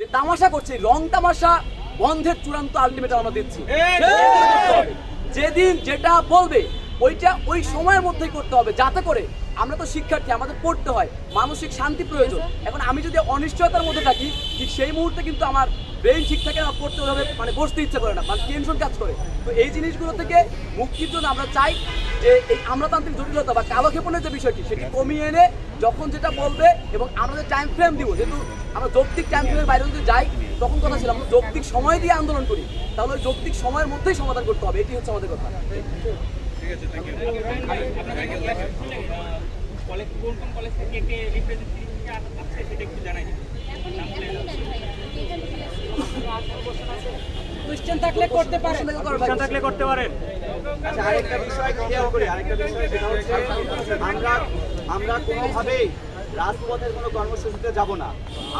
যে তামাশা করছে রং তামাশা বন্ধের চূড়ান্ত আলটিমেটাম আমরা দিচ্ছি যেদিন যেটা বলবে ওইটা ওই সময়ের মধ্যেই করতে হবে যাতে করে আমরা তো শিক্ষার্থী আমাদের পড়তে হয় মানসিক শান্তি প্রয়োজন। এখন আমি যদি অনিশ্চয়তার মধ্যে থাকি ঠিক সেই মুহূর্তে কিন্তু আমার ব্রেন ঠিক থাকে না পড়তে ওইভাবে মানে বসতে ইচ্ছে করে না মানে টেনশন কাজ করে। তো এই জিনিসগুলো থেকে মুক্তির জন্য আমরা চাই যে এই আমলাতান্ত্রিক জটিলতা বা কালক্ষেপণের যে বিষয়টি সেটি কমিয়ে এনে যখন যেটা বলবে এবং আমরা যে টাইম ফ্রেম দিব যেহেতু আমরা যৌক্তিক টাইম ফ্রেমের বাইরে যদি যাই তখন কথা ছিল আমরা যৌক্তিক সময় দিয়ে আন্দোলন করি। তাহলে যৌক্তিক সময়ের মধ্যেই সমাধান করতে হবে এটি হচ্ছে আমাদের কথা। কলেজ কোন কোন কলেজ থেকে কে রিপ্রেজেন্টেটিভ আছে সেটা একটু জানাই কোশ্চেন থাকলে করতে পারেন প্রশ্ন থাকলে করতে পারেন। আচ্ছা আরেকটা বিষয় ক্লিয়ার করি আরেকটা বিষয় সেটা হচ্ছে আমরা আমরা কোনোভাবেই রাজপথের কোনো কর্মসূচিতে যাব না।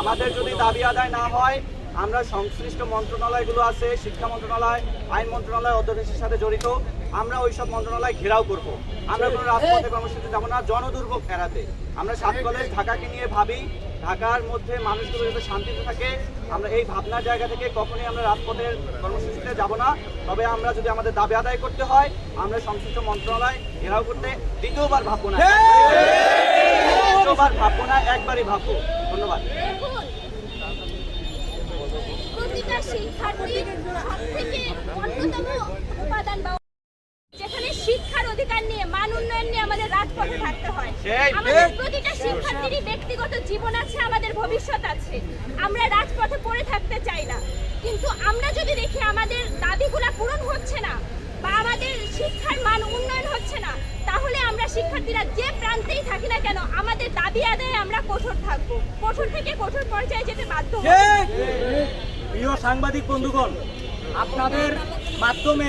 আমাদের যদি দাবি আদায় না হয় আমরা সংশ্লিষ্ট মন্ত্রণালয়গুলো আছে শিক্ষা মন্ত্রণালয় আইন মন্ত্রণালয় অধ্যাদেশের সাথে জড়িত। আমরা ওই সব মন্ত্রণালয় ঘেরাও করব। আমরা কোনো রাজপথে কর্মসূচিতে যাব না জনদুর্ভোগ ফেরাতে। আমরা সাত কলেজ ঢাকাকে নিয়ে ভাবি ঢাকার মধ্যে মানুষগুলো যাতে শান্তিতে থাকে। আমরা এই ভাবনার জায়গা থেকে কখনোই আমরা রাজপথের কর্মসূচিতে যাব না। তবে আমরা যদি আমাদের দাবি আদায় করতে হয় আমরা সংশ্লিষ্ট মন্ত্রণালয় ঘেরাও করতে দ্বিতীয়বার ভাববো না। দ্বিতীয়বার ভাববো না একবারই ভাববো। ধন্যবাদ। দেখুন, প্রতিটা শিক্ষার্থীর সবথেকে অন্যতম উপাদান বা যেখানে শিক্ষার অধিকার নিয়ে মান উন্নয়ন নিয়ে আমাদের রাজপথে থাকতে হয়। আমাদের প্রতিটা শিক্ষার্থীরই ব্যক্তিগত জীবন আছে আমাদের ভবিষ্যৎ আছে। আমরা রাজপথে পড়ে থাকতে চাই না। কিন্তু আমরা যদি দেখি আমাদের দাবিগুলা পূরণ হচ্ছে না বা আমাদের শিক্ষার মান উন্নয়ন হচ্ছে না তাহলে আমরা শিক্ষার্থীরা যে প্রান্তেই থাকি না কেন আমাদের দাবি আদায়ে আমরা কঠোর থাকব। কঠোর থেকে কঠোর পর্যায়ে যেতে বাধ্য প্রিয় সাংবাদিক বন্ধুগণ আপনাদের মাধ্যমে